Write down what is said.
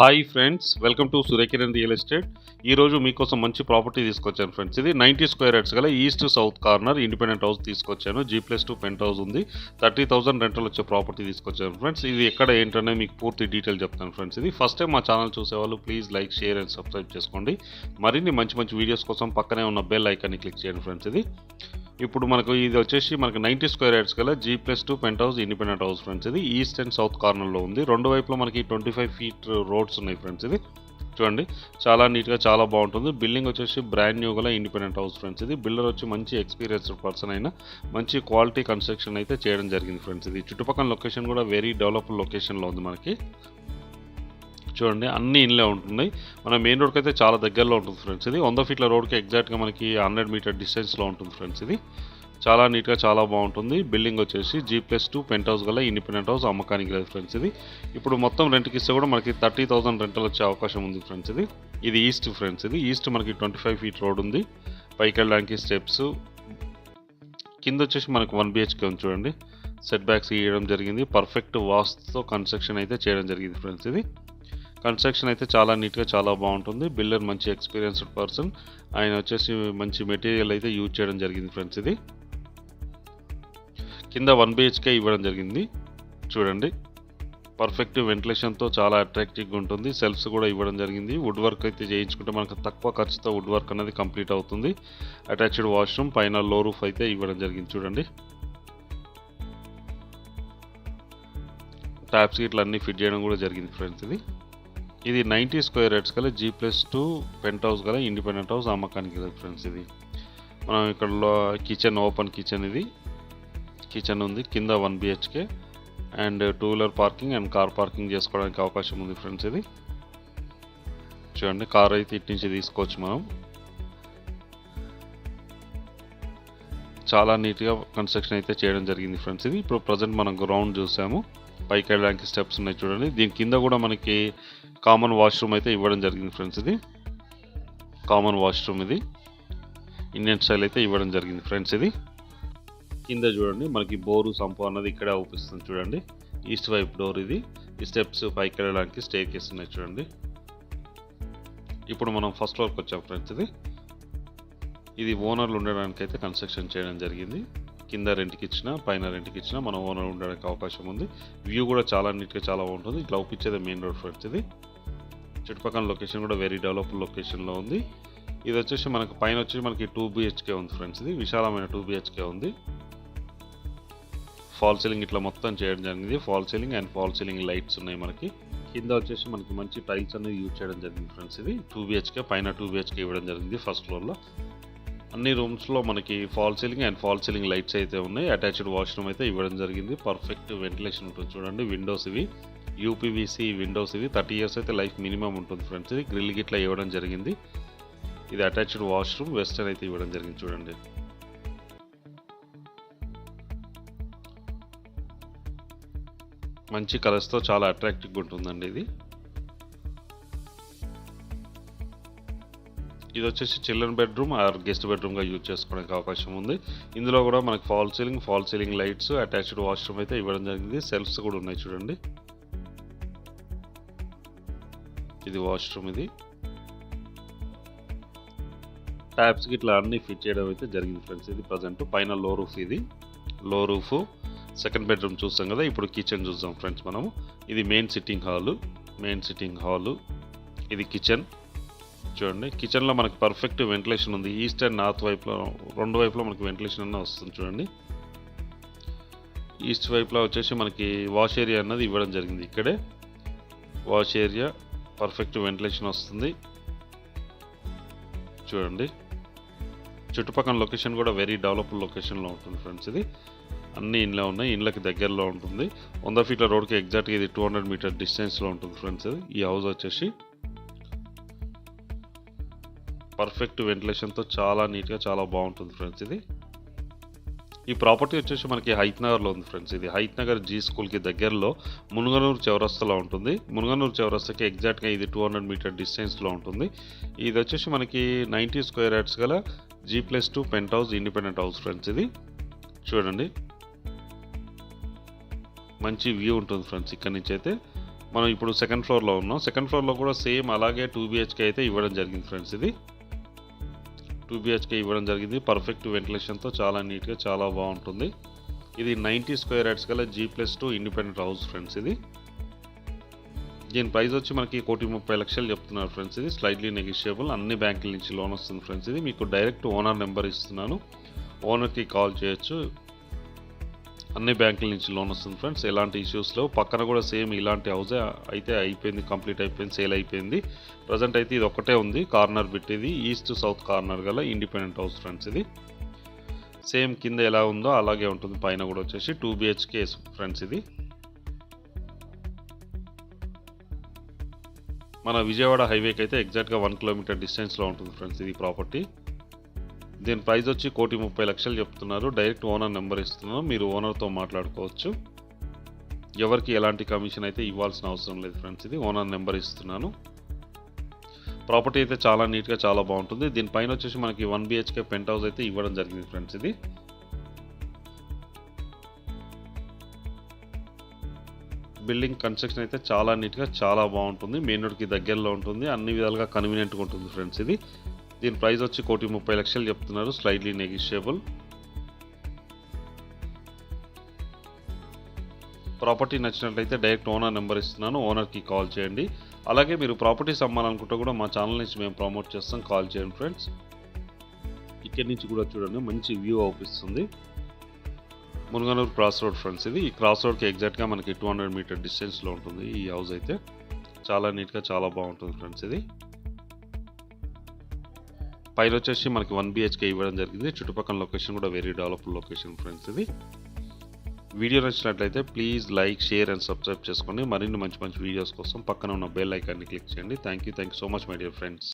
Hi friends welcome to Surekiran real estate. ఈ రోజు మీకోసం మంచి ప్రాపర్టీ తీసుకొచ్చాను ఫ్రెండ్స్. ఇది నైంటీ స్క్వేర్ యార్డ్స్ గల east south corner independent house తీసుకొచ్చాను. G plus two penthouse ఉంది. థర్టీ థౌసండ్ రెంటల్ వచ్చే ప్రాపర్టీ తీసుకొచ్చాను ఫ్రెండ్స్. ఇది ఎక్కడ ఏంటనే మీకు పూర్తి డీటెయిల్ చెప్తాను ఫ్రెండ్స్. ఇది ఫస్ట్ టైం మా ఛానల్ చూసేవాళ్ళు please like share and subscribe చేసుకోండి. మరిన్ని మంచి మంచి వీడియోస్ కోసం పక్కనే ఉన్న బెల్ ఐకాన్ని క్లిక్ చేయండి ఫ్రెండ్స్ ఇది. ఇప్పుడు మనకు ఇది వచ్చేసి మనకు నైంటీ స్క్వేర్ యార్డ్స్ గల G plus two penthouse independent house friends ఇది ఈస్ట్ అండ్ సౌత్ కార్నర్లో ఉంది. రెండు వైపులో మనకి ట్వంటీ ఫైవ్ ఫీట్ రోడ్స్ ఉన్నాయి ఫ్రెండ్స్ ఇది. చూడండి. చాలా నీట్గా చాలా బాగుంటుంది. బిల్డింగ్ వచ్చేసి బ్రాండ్ న్యూ గల ఇండిపెండెంట్ హౌస్ ఫ్రెండ్స్ ఇది. బిల్డర్ వచ్చి మంచి ఎక్స్పీరియన్స్డ్ పర్సన్ అయినా మంచి క్వాలిటీ కన్స్ట్రక్షన్ అయితే చేయడం జరిగింది ఫ్రెండ్స్ ఇది. చుట్టుపక్కల లొకేషన్ కూడా వెరీ డెవలప్డ్ లొకేషన్లో ఉంది మనకి. చూడండి అన్ని ఇన్లే ఉంటున్నాయి. మన మెయిన్ రోడ్కి అయితే చాలా దగ్గరలో ఉంటుంది ఫ్రెండ్స్ ఇది. వంద ఫీట్ల రోడ్కి ఎగ్జాక్ట్గా మనకి హండ్రెడ్ మీటర్ డిస్టెన్స్లో ఉంటుంది ఫ్రెండ్స్ ఇది. చాలా నీట్గా చాలా బాగుంటుంది. బిల్డింగ్ వచ్చేసి G plus two penthouse గల ఇండిపెండెంట్ హౌస్ అమ్మకానికి లేదు ఫ్రెండ్స్ ఇది. ఇప్పుడు మొత్తం రెంట్కి ఇస్తే కూడా మనకి థర్టీ థౌసండ్ రెంటల్ వచ్చే అవకాశం ఉంది ఫ్రెండ్స్ ఇది. ఇది ఈస్ట్ ఫ్రెండ్స్ ఇది. ఈస్ట్ మనకి ట్వంటీ ఫైవ్ ఫీట్ రోడ్ ఉంది. పైకి వెళ్ళడానికి స్టెప్స్ కింద వచ్చేసి మనకు వన్ బిహెచ్కే ఉంది చూడండి. సెట్ బ్యాక్స్ ఇవ్వడం జరిగింది. పర్ఫెక్ట్ వాస్తో కన్స్ట్రక్షన్ అయితే చేయడం జరిగింది ఫ్రెండ్స్ ఇది. కన్స్ట్రక్షన్ అయితే చాలా నీట్గా చాలా బాగుంటుంది. బిల్డర్ మంచి ఎక్స్పీరియన్స్డ్ పర్సన్. ఆయన వచ్చేసి మంచి మెటీరియల్ అయితే యూజ్ చేయడం జరిగింది ఫ్రెండ్స్ ఇది. కింద వన్ బిహెచ్కే ఇవ్వడం జరిగింది. చూడండి. పర్ఫెక్ట్ వెంటిలేషన్తో చాలా అట్రాక్టివ్గా ఉంటుంది. సెల్ఫ్స్ కూడా ఇవ్వడం జరిగింది. వుడ్ వర్క్ అయితే చేయించుకుంటే మనకు తక్కువ ఖర్చుతో వుడ్ వర్క్ అనేది కంప్లీట్ అవుతుంది. అటాచ్డ్ వాష్రూమ్ పైన లో రూఫ్ అయితే ఇవ్వడం జరిగింది. చూడండి. ట్యాప్స్ ఇట్లా అన్నీ ఫిట్ చేయడం కూడా జరిగింది ఫ్రెండ్స్ ఇది. ఇది నైంటీ స్క్వేర్ యార్డ్స్ గల G plus two penthouse గల ఇండిపెండెంట్ హౌస్ అమ్మకానికి ఫ్రెండ్స్ ఇది. మనం ఇక్కడ కిచెన్ ఓపెన్ కిచెన్ ఇది. కిచెన్ ఉంది కింద one BHK and two wheeler parking and car parking చేసుకోవడానికి అవకాశం ఉంది ఫ్రెండ్స్ ఇది. చూడండి కార్ అయితే ఇటు నుంచి తీసుకోవచ్చు మనం. చాలా నీట్గా కన్స్ట్రక్షన్ అయితే చేయడం జరిగింది ఫ్రెండ్స్ ఇది. ఇప్పుడు ప్రజెంట్ మనం గ్రౌండ్ చూసాము. పైకి వెళ్ళడానికి స్టెప్స్ ఉన్నాయి చూడండి. దీని కింద కూడా మనకి కామన్ వాష్రూమ్ అయితే ఇవ్వడం జరిగింది ఫ్రెండ్స్ ఇది. కామన్ వాష్రూమ్ ఇది. ఇండియన్ స్టైల్ అయితే ఇవ్వడం జరిగింది ఫ్రెండ్స్ ఇది. కింద చూడండి మనకి బోరు సంపు అన్నది ఇక్కడే అవుపిస్తుంది చూడండి. ఈస్ట్ వైపు డోర్ ఇది. ఈ స్టెప్స్ పైకి వెళ్ళడానికి స్టే కేస్ ఉన్నాయి చూడండి. ఇప్పుడు మనం ఫస్ట్ ఫ్లోర్కి వచ్చాం ఫ్రెండ్స్ ఇది. ఇది ఓనర్లు ఉండడానికి అయితే కన్స్ట్రక్షన్ చేయడం జరిగింది. కింద రెంట్కి ఇచ్చినా పైన రెంట్కి ఇచ్చినా మనం ఓనర్ ఉండడానికి అవకాశం ఉంది. వ్యూ కూడా చాలా నీట్గా చాలా బాగుంటుంది. ఇట్లా ఒప్పించేది మెయిన్ రోడ్ ఫ్రెండ్స్ ఇది. చుట్టుపక్కల లొకేషన్ కూడా వెరీ డెవలప్ లొకేషన్లో ఉంది. ఇది వచ్చేసి మనకు పైన వచ్చి మనకి టూ బిహెచ్కే ఉంది ఫ్రెండ్స్ ఇది. విశాలమైన టూ బిహెచ్కే ఉంది. ఫాల్ సీలింగ్ ఇట్లా మొత్తం చేయడం జరిగింది. Fall ceiling and fall ceiling lights ఉన్నాయి మనకి. కింద వచ్చేసి మనకి మంచి టైల్స్ అనేది యూజ్ చేయడం జరిగింది ఫ్రెండ్స్ ఇది. టూ బిహెచ్కే పైన టూ బిహెచ్కే ఇవ్వడం జరిగింది ఫస్ట్ ఫ్లోర్లో అన్ని రూమ్స్లో మనకి fall ceiling and fall ceiling lights అయితే ఉన్నాయి. అటాచ్డ్ వాష్రూమ్ అయితే ఇవ్వడం జరిగింది. పర్ఫెక్ట్ వెంటిలేషన్ ఉంటుంది చూడండి. విండోస్ ఇవి. యూపీవీసీ విండోస్ ఇవి. థర్టీ ఇయర్స్ అయితే లైఫ్ మినిమం ఉంటుంది ఫ్రెండ్స్. ఇది గ్రిల్ గిట్లా ఇవ్వడం జరిగింది. ఇది అటాచ్డ్ వాష్రూమ్ వెస్టర్న్ అయితే ఇవ్వడం జరిగింది చూడండి. మంచి కలర్స్తో చాలా అట్రాక్టివ్గా ఉంటుందండి ఇది. ఇది వచ్చేసి చిల్డ్రన్ బెడ్రూమ్ ఆర్ గెస్ట్ బెడ్రూమ్గా యూజ్ చేసుకోవడానికి అవకాశం ఉంది. ఇందులో కూడా మనకి fall ceiling fall ceiling lights attached washroom అయితే ఇవ్వడం జరిగింది. సెల్ఫ్స్ కూడా ఉన్నాయి చూడండి. ఇది వాష్రూమ్ ఇది. ట్యాప్స్కి ఇట్లా అన్ని ఫిట్ చేయడం అయితే జరిగింది ఫ్రెండ్స్. ఇది ప్రజెంట్. పైన లో రూఫ్ ఇది. లో రూఫ్. సెకండ్ బెడ్రూమ్ చూస్తాం కదా. ఇప్పుడు కిచెన్ చూద్దాం ఫ్రెండ్స్ మనము. ఇది main sitting hall. Main sitting hall. ఇది కిచెన్. చూడండి. కిచెన్లో మనకి పర్ఫెక్ట్ వెంటిలేషన్ ఉంది. ఈస్ట్ అండ్ నార్త్ వైపులో రెండు వైపులో మనకి వెంటిలేషన్ అన్న వస్తుంది చూడండి. ఈస్ట్ వైపులో వచ్చేసి మనకి వాష్ ఏరియా అన్నది ఇవ్వడం జరిగింది ఇక్కడే. వాష్ ఏరియా పర్ఫెక్ట్ వెంటిలేషన్ వస్తుంది. చూడండి. చుట్టుపక్కల లొకేషన్ కూడా వెరీ డెవలప్ లొకేషన్లో ఉంటుంది ఫ్రెండ్స్ ఇది. అన్ని ఇండ్లో ఉన్నాయి. ఇండ్లకి దగ్గరలో ఉంటుంది. వంద ఫీట్ల రోడ్కి ఎగ్జాక్ట్గా ఇది టూ హండ్రెడ్ మీటర్ డిస్టెన్స్లో ఉంటుంది ఫ్రెండ్స్ ఇది. ఈ హౌస్ వచ్చేసి పర్ఫెక్ట్ వెంటిలేషన్తో చాలా నీట్గా చాలా బాగుంటుంది ఫ్రెండ్స్ ఇది. ఈ ప్రాపర్టీ వచ్చేసి మనకి హైత్ నగర్లో ఉంది ఫ్రెండ్స్ ఇది. హైత్ నగర్ జీ స్కూల్కి దగ్గరలో మునుగనూరు చౌరస్తలో ఉంటుంది. మునుగనూరు చౌరస్తకి ఎగ్జాక్ట్గా ఇది టూ హండ్రెడ్ మీటర్ డిస్టెన్స్లో ఉంటుంది. ఇది వచ్చేసి మనకి నైంటీ స్క్వేర్ యార్డ్స్ గల G plus two penthouse independent house friends ఇది. చూడండి. మంచి వ్యూ ఉంటుంది ఫ్రెండ్స్ ఇక్కడ నుంచి అయితే. మనం ఇప్పుడు సెకండ్ ఫ్లోర్లో ఉన్నాం. సెకండ్ ఫ్లోర్లో కూడా సేమ్ అలాగే టూ బిహెచ్కే అయితే ఇవ్వడం జరిగింది ఫ్రెండ్స్ ఇది. టూ బిహెచ్కే ఇవ్వడం జరిగింది. పర్ఫెక్ట్ వెంటిలేషన్తో చాలా నీట్గా చాలా బాగుంటుంది. ఇది నైంటీ స్క్వేర్ యార్డ్స్ గల G plus two independent house friends ఇది. దీని ప్రైస్ వచ్చి మనకి కోటి ముప్పై లక్షలు చెప్తున్నారు ఫ్రెండ్స్ ఇది. స్లైడ్లీ నెగిషియబుల్ అన్ని బ్యాంకుల నుంచి లోన్ వస్తుంది ఫ్రెండ్స్ ఇది. మీకు డైరెక్ట్ ఓనర్ నెంబర్ ఇస్తున్నాను. ఓనర్కి కాల్ చేయొచ్చు. అన్ని బ్యాంకుల నుంచి లోన్ వస్తుంది ఫ్రెండ్స్. ఎలాంటి ఇష్యూస్లో పక్కన కూడా సేమ్ ఇలాంటి హౌసే అయితే అయిపోయింది కంప్లీట్ అయిపోయింది సేల్ అయిపోయింది. ప్రజెంట్ అయితే ఇది ఒకటే ఉంది కార్నర్ పెట్టేది ఈస్ట్ సౌత్ కార్నర్ గల ఇండిపెండెంట్ హౌస్ ఫ్రెండ్స్ ఇది. సేమ్ కింద ఎలా ఉందో అలాగే ఉంటుంది పైన కూడా వచ్చేసి టూ బిహెచ్కే ఫ్రెండ్స్ ఇది. మన విజయవాడ హైవేకి అయితే ఎగ్జాక్ట్గా వన్ కిలోమీటర్ డిస్టెన్స్లో ఉంటుంది ఫ్రెండ్స్ ఇది ప్రాపర్టీ దీని ప్రైస్ వచ్చి కోటి ముప్పై లక్షలు చెప్తున్నారు. డైరెక్ట్ ఓనర్ నెంబర్ ఇస్తున్నాను. మీరు ఓనర్తో మాట్లాడుకోవచ్చు. ఎవరికి ఎలాంటి కమిషన్ అయితే ఇవ్వాల్సిన అవసరం లేదు ఫ్రెండ్స్ ఇది. ఓనర్ నెంబర్ ఇస్తున్నాను. ప్రాపర్టీ అయితే చాలా నీట్గా చాలా బాగుంటుంది. దీనిపైన వచ్చేసి మనకి వన్ బిహెచ్కే పెంట్ హౌస్ అయితే ఇవ్వడం జరిగింది ఫ్రెండ్స్ ఇది. బిల్డింగ్ కన్స్ట్రక్షన్ అయితే చాలా నీట్గా చాలా బాగుంటుంది. మెయిన్ రోడ్కి దగ్గరలో ఉంటుంది. అన్ని విధాలుగా కన్వీనియంట్గా ఉంటుంది ఫ్రెండ్స్ ఇది. దీని ప్రైస్ వచ్చి కోటి ముప్పై లక్షలు చెప్తున్నారు. స్లైడ్లీ నెగిషియబుల్ ప్రాపర్టీ నచ్చినట్లయితే డైరెక్ట్ ఓనర్ నెంబర్ ఇస్తున్నాను. ఓనర్కి కాల్ చేయండి. అలాగే మీరు ప్రాపర్టీస్ అమ్మాలనుకుంటే కూడా మా ఛానల్ నుంచి మేము ప్రమోట్ చేస్తాం. కాల్ చేయండి ఫ్రెండ్స్ ఇక్కడి నుంచి కూడా చూడండి. మంచి వ్యూ అవుపిస్తుంది. మునగనూరు క్రాస్ రోడ్ ఫ్రెండ్స్ ఇది. ఈ క్రాస్ రోడ్కి ఎగ్జాక్ట్గా మనకి టూ హండ్రెడ్ మీటర్ డిస్టెన్స్లో ఉంటుంది. ఈ హౌస్ అయితే. చాలా నీట్గా చాలా బాగుంటుంది ఫ్రెండ్స్ ఇది. పైన వచ్చేసి మనకి వన్ బిహెచ్కే ఇవ్వడం జరిగింది. చుట్టుపక్కల లొకేషన్ కూడా వెరీ డెవలప్డ్ లొకేషన్ ఫ్రెండ్స్ ఇది. వీడియో నచ్చినట్లయితే please like share and subscribe చేసుకోండి మరిన్ని మంచి మంచి వీడియోస్ కోసం పక్కన ఉన్న బెల్ ఐకాన్ని క్లిక్ చేయండి. Thank you thank you so much my dear friends